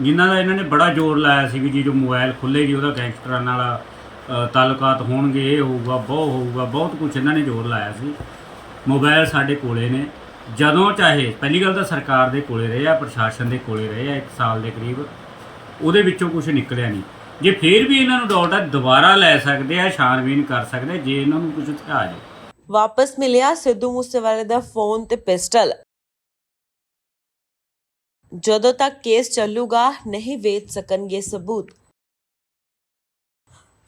ਜਿਨ੍ਹਾਂ ਦਾ ਇਹਨਾਂ ਨੇ ਬੜਾ ਜ਼ੋਰ ਲਾਇਆ ਸੀ ਵੀ ਜੀ ਜੋ ਮੋਬਾਈਲ ਖੁੱਲੇ ਉਹਦਾ ਗੈਂਗਸਟਰਾਂ ਨਾਲ ਤਾਲੁਕਾਤ ਹੋਣਗੇ, ਇਹ ਹੋਊਗਾ, ਬਹੁਤ ਹੋਊਗਾ, ਬਹੁਤ ਕੁਝ ਇਹਨਾਂ ਨੇ ਜ਼ੋਰ ਲਾਇਆ ਸੀ। ਮੋਬਾਈਲ ਸਾਡੇ ਕੋਲੇ ਨੇ। ਜਦੋਂ ਚਾਹੇ, ਪਹਿਲੀ ਗੱਲ ਤਾਂ ਸਰਕਾਰ ਦੇ ਕੋਲੇ ਰਹੇ ਆ, ਪ੍ਰਸ਼ਾਸਨ ਦੇ ਕੋਲੇ ਰਹੇ ਆ 1 ਸਾਲ ਦੇ ਕਰੀਬ, ਉਹਦੇ ਵਿੱਚੋਂ ਕੁਝ ਨਿਕਲਿਆ ਨਹੀਂ। ਜੇ ਫੇਰ ਵੀ ਇਹਨਾਂ ਨੂੰ ਡਾਊਟ ਹੈ ਦੁਬਾਰਾ ਲੈ ਸਕਦੇ ਆ ਛਾਣਬੀਨ ਕਰ ਸਕਦੇ ਜੇ ਇਹਨਾਂ ਨੂੰ ਕੁਝ ਆ ਜਾਏ ਵਾਪਸ ਮਿਲਿਆ ਸਿੱਧੂ ਮੂਸੇਵਾਲੇ ਦਾ ਫੋਨ ਤੇ ਪਿਸਟਲ। ਜਦੋਂ ਤੱਕ ਕੇਸ ਚੱਲੂਗਾ, ਨਹੀਂ ਵੇਚ ਸਕਣਗੇ ਸਬੂਤ।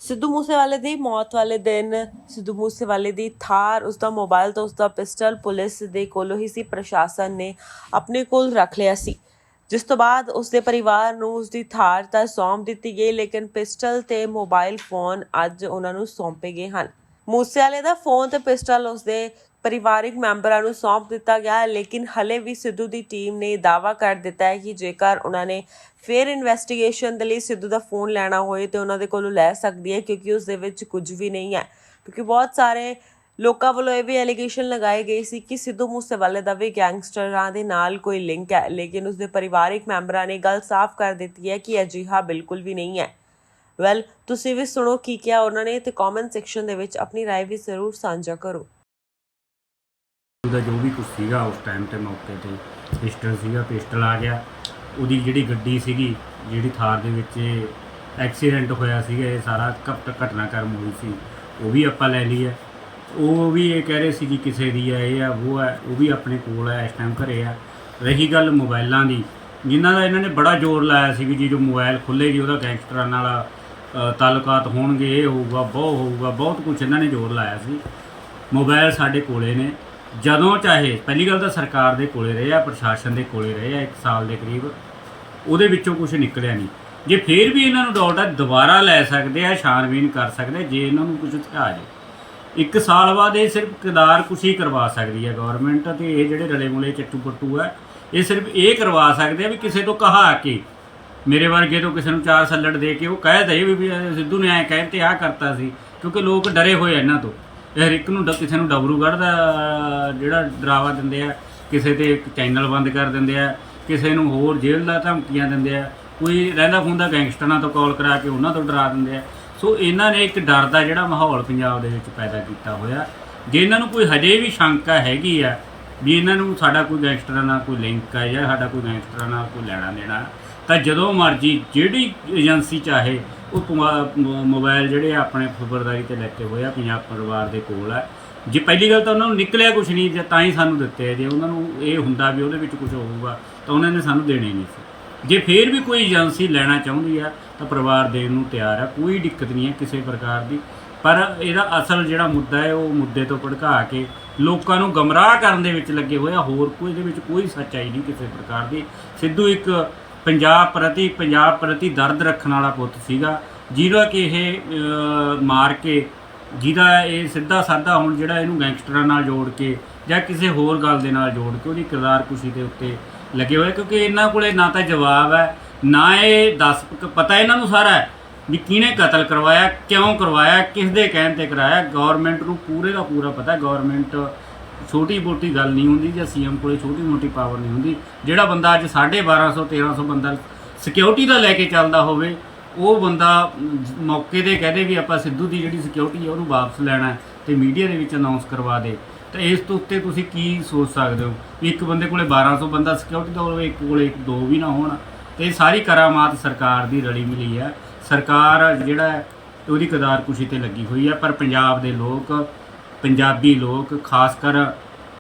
ਸਿੱਧੂ ਮੂਸੇਵਾਲੇ ਦੀ ਮੌਤ ਵਾਲੇ ਦਿਨ, ਸਿੱਧੂ ਮੂਸੇਵਾਲੇ ਦੀ ਥਾਰ, ਉਸ ਦਾ ਮੋਬਾਈਲ ਤੇ ਉਸ ਦਾ ਪਿਸਟਲ ਪੁਲਿਸ ਦੇ ਕੋਲੋਂ ਹੀ ਸੀ, ਪ੍ਰਸ਼ਾਸਨ ਨੇ ਆਪਣੇ ਕੋਲ ਰੱਖ ਲਿਆ ਸੀ। ਜਿਸ ਤੋਂ ਬਾਅਦ ਉਸ ਦੇ ਪਰਿਵਾਰ ਨੂੰ ਉਸ ਦੀ ਥਾਰ ਤਾਂ ਸੌਂਪ ਦਿੱਤੀ ਗਈ, ਲੇਕਿਨ ਪਿਸਟਲ ਤੇ ਮੋਬਾਈਲ ਫੋਨ ਅੱਜ ਉਹਨਾਂ ਨੂੰ ਸੌਂਪੇ ਗਏ ਹਨ। ਮੂਸੇਵਾਲੇ ਦਾ ਫੋਨ ਤੇ ਪਿਸਟਲ ਉਸ ਦੇ ਪਰਿਵਾਰਿਕ ਮੈਂਬਰਾਂ ਨੂੰ ਸੌਂਪ ਦਿੱਤਾ ਗਿਆ ਹੈ ਲੇਕਿਨ ਹਲੇ ਵੀ ਸਿੱਧੂ ਦੀ ਟੀਮ ਨੇ ਦਾਅਵਾ ਕਰ ਦਿੱਤਾ ਹੈ ਕਿ ਜੇਕਰ ਉਹਨਾਂ ਨੇ ਫੇਰ ਇਨਵੈਸਟੀਗੇਸ਼ਨ ਦੇ ਲਈ ਸਿੱਧੂ ਦਾ ਫੋਨ ਲੈਣਾ ਹੋਏ ਤੇ ਉਹਨਾਂ ਦੇ ਕੋਲੋਂ ਲੈ ਸਕਦੀ ਹੈ ਕਿਉਂਕਿ ਉਸ ਦੇ ਵਿੱਚ ਕੁਝ ਵੀ ਨਹੀਂ ਹੈ ਕਿਉਂਕਿ ਬਹੁਤ ਸਾਰੇ ਲੋਕਾਂ ਵੱਲੋਂ ਇਹ ਵੀ ਐਲੀਗੇਸ਼ਨ ਲਗਾਏ ਗਏ ਸੀ ਕਿ ਸਿੱਧੂ ਮੂਸੇਵਾਲੇ ਦਾ ਵੀ ਗੈਂਗਸਟਰਾਂ ਦੇ ਨਾਲ ਕੋਈ ਲਿੰਕ ਹੈ ਲੇਕਿਨ ਉਸ ਦੇ ਪਰਿਵਾਰਿਕ ਮੈਂਬਰਾਂ ਨੇ ਗੱਲ ਸਾਫ਼ ਕਰ ਦਿੱਤੀ ਹੈ ਕਿ ਅਜਿਹਾ ਬਿਲਕੁਲ ਵੀ ਨਹੀਂ ਹੈ ਵੈਲ ਤੁਸੀਂ ਵੀ ਸੁਣੋ ਕੀ ਕਿਹਾ ਉਹਨਾਂ ਨੇ ਤੇ ਕਮੈਂਟ ਸੈਕਸ਼ਨ ਦੇ ਵਿੱਚ ਆਪਣੀ رائے ਵੀ ਜ਼ਰੂਰ ਸਾਂਝਾ ਕਰੋ ਉਹਦਾ ਜੋ ਵੀ ਕੁਝ ਸੀਗਾ, ਉਸ ਟਾਈਮ ਤੇ ਮੌਕੇ ਤੇ ਪਿਸਟਲ ਸੀਗਾ ਪਿਸਟਲ ਆ ਗਿਆ। ਉਹਦੀ ਜਿਹੜੀ ਗੱਡੀ ਸੀਗੀ, ਜਿਹੜੀ ਥਾਰ ਦੇ ਵਿੱਚ ਐਕਸੀਡੈਂਟ ਹੋਇਆ ਸੀਗਾ, ਇਹ ਸਾਰਾ ਘਟ ਘਟਨਾਕ੍ਰਮ ਹੋਈ ਸੀ, ਉਹ ਵੀ ਆਪਾਂ ਲੈ ਲਈ ਹੈ ਉਹ ਵੀ ਇਹ ਕਹਿ ਰਹੇ ਸੀ ਕਿ ਕਿਸੇ ਦੀ ਹੈ ਇਹ ਆ, ਉਹ ਹੈ ਉਹ ਵੀ ਆਪਣੇ ਕੋਲ ਹੈ ਇਸ ਟਾਈਮ ਘਰੇ ਆ। ਰਹੀ ਗੱਲ ਮੋਬਾਈਲਾਂ ਦੀ, ਜਿਨ੍ਹਾਂ ਦਾ ਇਹਨਾਂ ਨੇ ਬੜਾ ਜ਼ੋਰ ਲਾਇਆ ਸੀ ਵੀ ਜੀ ਜੋ ਮੋਬਾਈਲ ਖੁੱਲੇ ਉਹਦਾ ਗੈਂਗਸਟਰਾਂ ਨਾਲ ਤਾਲੁਕਾਤ ਹੋਣਗੇ, ਇਹ ਹੋਊਗਾ ਬਹੁਤ ਹੋਊਗਾ, ਬਹੁਤ ਕੁਝ ਇਹਨਾਂ ਨੇ ਜ਼ੋਰ ਲਾਇਆ ਸੀ। ਮੋਬਾਈਲ ਸਾਡੇ ਕੋਲੇ ਨੇ। ਜਦੋਂ ਚਾਹੇ ਪਹਿਲੀ ਗੱਲ ਤਾਂ ਸਰਕਾਰ ਦੇ ਕੋਲੇ ਰਹੇ ਆ, ਪ੍ਰਸ਼ਾਸਨ ਦੇ ਕੋਲੇ ਰਹੇ ਆ 1 ਸਾਲ ਦੇ ਕਰੀਬ, ਉਹਦੇ ਵਿੱਚੋਂ ਕੁਝ ਨਿਕਲਿਆ ਨਹੀਂ। ਜੇ ਫੇਰ ਵੀ ਇਹਨਾਂ ਨੂੰ ਡਾਊਟ ਹੈ ਦੁਬਾਰਾ ਲੈ ਸਕਦੇ ਆ, ਛਾਣਬੀਨ ਕਰ ਸਕਦੇ ਜੇ ਇਹਨਾਂ ਨੂੰ ਕੁਝ ਆ ਜਾਏ। ਇੱਕ ਸਾਲ ਬਾਅਦ ਇਹ ਸਿਰਫ ਕਿਦਾਰ ਕੁਸ਼ੀ ਕਰਵਾ ਸਕਦੀ ਹੈ ਗਵਰਨਮੈਂਟ ਤੇ ਇਹ ਜਿਹੜੇ ਰਲੇ ਮੁਲੇ ਚੱਟੂ ਪੱਟੂ ਹੈ ਇਹ ਸਿਰਫ ਇਹ ਕਰਵਾ ਸਕਦੇ ਆ ਵੀ ਕਿਸੇ ਤੋਂ ਕਹਾ ਕੇ, ਮੇਰੇ ਵਰਗੇ ਤੋਂ ਕਿਸੇ ਨੂੰ ਚਾਰ ਸੱਲੜ ਦੇ ਕੇ ਉਹ ਕਹਿ ਦੇ ਵੀ ਸਿੱਧੂ ਨੇ ਐ ਕਹਿ ਤੇ ਆ ਕਰਤਾ ਸੀ, ਕਿਉਂਕਿ ਲੋਕ ਡਰੇ ਹੋਏ ਇਹਨਾਂ ਤੋਂ। ਹਰ ਇੱਕ ਨੂੰ ਡ- ਕਿਸੇ ਨੂੰ ਡਬਰੂਗੜ੍ਹ ਦਾ ਜਿਹੜਾ ਡਰਾਵਾ ਦਿੰਦੇ ਆ, ਕਿਸੇ ਤੇ ਇੱਕ ਚੈਨਲ ਬੰਦ ਕਰ ਦਿੰਦੇ ਆ, ਕਿਸੇ ਨੂੰ ਹੋਰ ਜੇਲ੍ਹ ਦਾ ਧਮਕੀਆਂ ਦਿੰਦੇ ਆ, ਕੋਈ ਰਹਿੰਦਾ ਖੁੰਦਾ ਗੈਂਗਸਟਰਾਂ ਤੋਂ ਕਾਲ ਕਰਾ ਕੇ ਉਹਨਾਂ ਤੋਂ ਡਰਾ ਦਿੰਦੇ ਆ। ਸੋ ਇਹਨਾਂ ਨੇ ਇੱਕ ਡਰ ਦਾ ਜਿਹੜਾ ਮਾਹੌਲ ਪੰਜਾਬ ਦੇ ਵਿੱਚ ਪੈਦਾ ਕੀਤਾ ਹੋਇਆ। ਜੇ ਇਹਨਾਂ ਨੂੰ ਕੋਈ ਹਜੇ ਵੀ ਸ਼ੰਕਾ ਹੈਗੀ ਆ ਵੀ ਇਹਨਾਂ ਨੂੰ ਸਾਡਾ ਕੋਈ ਗੈਂਗਸਟਰਾਂ ਨਾਲ ਕੋਈ ਲਿੰਕ ਹੈ ਜਾਂ ਸਾਡਾ ਕੋਈ ਗੈਂਗਸਟਰਾਂ ਨਾਲ ਕੋਈ ਲੈਣਾ ਦੇਣਾ, ਤਾਂ ਜਦੋਂ ਮਰਜ਼ੀ ਜਿਹੜੀ ਏਜੰਸੀ ਚਾਹੇ ਉਹ ਪੁਆ- ਮੋਬਾਈਲ ਜਿਹੜੇ ਆ ਆਪਣੇ ਖਬਰਦਾਰੀ ਤੇ ਲੈਤੇ ਹੋਏ ਆ ਪੰਜਾਬ ਪਰਿਵਾਰ ਦੇ ਕੋਲ ਆ। ਜੇ ਪਹਿਲੀ ਗੱਲ ਤਾਂ ਉਹਨਾਂ ਨੂੰ ਨਿਕਲਿਆ ਕੁਝ ਨਹੀਂ, ਜੇ ਤਾਂ ਹੀ ਸਾਨੂੰ ਦਿੱਤੇ ਜੇ ਉਹਨਾਂ ਨੂੰ ਇਹ ਹੁੰਦਾ ਵੀ ਉਹਦੇ ਵਿੱਚ ਕੁਝ ਹੋਊਗਾ, ਤਾਂ ਉਹਨਾਂ ਨੇ ਸਾਨੂੰ ਦੇਣੇ ਨਹੀਂ ਸੀ। ਜੇ ਫੇਰ ਵੀ ਕੋਈ ਏਜੰਸੀ ਲੈਣਾ ਚਾਹੁੰਦੀ ਆ, ਤਾਂ ਪਰਿਵਾਰ ਦੇਣ ਨੂੰ ਤਿਆਰ ਆ, ਕੋਈ ਦਿੱਕਤ ਨਹੀਂ ਹੈ ਕਿਸੇ ਪ੍ਰਕਾਰ ਦੀ। ਪਰ ਇਹਦਾ ਅਸਲ ਜਿਹੜਾ ਮੁੱਦਾ ਹੈ, ਉਹ ਮੁੱਦੇ ਤੋਂ ਭੜਕਾ ਕੇ ਲੋਕਾਂ ਨੂੰ ਗਮਰਾਹ ਕਰਨ ਦੇ ਵਿੱਚ ਲੱਗੇ ਹੋਏ ਆ। ਹੋਰ ਕੋਈ ਇਹਦੇ ਵਿੱਚ ਕੋਈ ਸੱਚਾਈ ਨਹੀਂ ਕਿਸੇ ਪ੍ਰਕਾਰ ਦੀ। ਸਿੱਧੂ ਇੱਕ ਪੰਜਾਬ ਪ੍ਰਤੀ ਪੰਜਾਬ ਪ੍ਰਤੀ ਦਰਦ ਰੱਖਣ ਵਾਲਾ ਪੁੱਤ ਸੀਗਾ। ਜਿਹਦਾ ਕਿ ਇਹ ਮਾਰ ਕੇ, ਜਿਹਦਾ ਇਹ ਸਿੱਧਾ ਸਾਦਾ ਹੁਣ ਜਿਹੜਾ ਇਹਨੂੰ ਗੈਂਗਸਟਰਾਂ ਨਾਲ ਜੋੜ ਕੇ ਜਾਂ ਕਿਸੇ ਹੋਰ ਗੱਲ ਦੇ ਨਾਲ ਜੋੜ ਕੇ ਉਹਦੀ ਕਿਰਦਾਰ ਕੁਸ਼ੀ ਦੇ ਉੱਤੇ ਲੱਗੇ ਹੋਏ ਕਿਉਂਕਿ ਇਹਨਾਂ ਕੋਲੇ ਨਾ ਤਾਂ ਜਵਾਬ ਹੈ, ਨਾ ਇਹ ਦੱਸ, ਪਤਾ ਇਹਨਾਂ ਨੂੰ ਸਾਰਾ ਵੀ ਕਿਹਨੇ ਕਤਲ ਕਰਵਾਇਆ, ਕਿਉਂ ਕਰਵਾਇਆ ਕਿਸ ਦੇ ਕਹਿਣ ਤੇ ਕਰਾਇਆ। ਗਵਰਨਮੈਂਟ ਨੂੰ ਪੂਰੇ ਦਾ ਪੂਰਾ ਪਤਾ ਗਵਰਨਮੈਂਟ ਛੋਟੀ ਮੋਟੀ ਗੱਲ ਨਹੀਂ ਹੁੰਦੀ ਜਾਂ ਸੀਐਮ ਕੋਲੇ ਛੋਟੀ ਮੋਟੀ ਪਾਵਰ ਨਹੀਂ ਹੁੰਦੀ। ਜਿਹੜਾ ਬੰਦਾ ਅੱਜ 1250 1300 ਬੰਦਾ ਸਿਕਿਉਰਿਟੀ ਦਾ ਲੈ ਕੇ ਚੱਲਦਾ ਹੋਵੇ, ਉਹ ਬੰਦਾ ਮੌਕੇ ਤੇ ਕਹਦੇ ਵੀ ਆਪਾਂ ਸਿੱਧੂ ਦੀ ਜਿਹੜੀ ਸਿਕਿਉਰਿਟੀ ਹੈ ਉਹਨੂੰ ਵਾਪਸ ਲੈਣਾ ਹੈ ਤੇ ਮੀਡੀਆ ਦੇ ਵਿੱਚ ਅਨਾਉਂਸ ਕਰਵਾ ਦੇ। ਤਾਂ ਇਸ ਤੋਂ ਉੱਤੇ ਤੁਸੀਂ ਕੀ ਸੋਚ ਸਕਦੇ ਹੋ? ਵੀ ਇੱਕ ਬੰਦੇ ਕੋਲੇ 1200 ਬੰਦਾ ਸਿਕਿਉਰਿਟੀ ਦਾ ਹੋਵੇ, ਇੱਕ ਕੋਲੇ ਇੱਕ ਦੋ ਵੀ ਨਾ ਹੋਣ। ਤੇ ਇਹ ਸਾਰੀ ਕਰਾਮਾਤ ਸਰਕਾਰ ਦੀ ਰਲੀ ਮਿਲੀ ਹੈ। ਸਰਕਾਰ ਜਿਹੜਾ ਉਹਦੀ ਕਦਾਰ ਕੁਸ਼ੀ ਤੇ ਲੱਗੀ ਹੋਈ ਹੈ, ਪਰ ਪੰਜਾਬ ਦੇ ਲੋਕ ਪੰਜਾਬੀ ਲੋਕ ਖਾਸ ਕਰ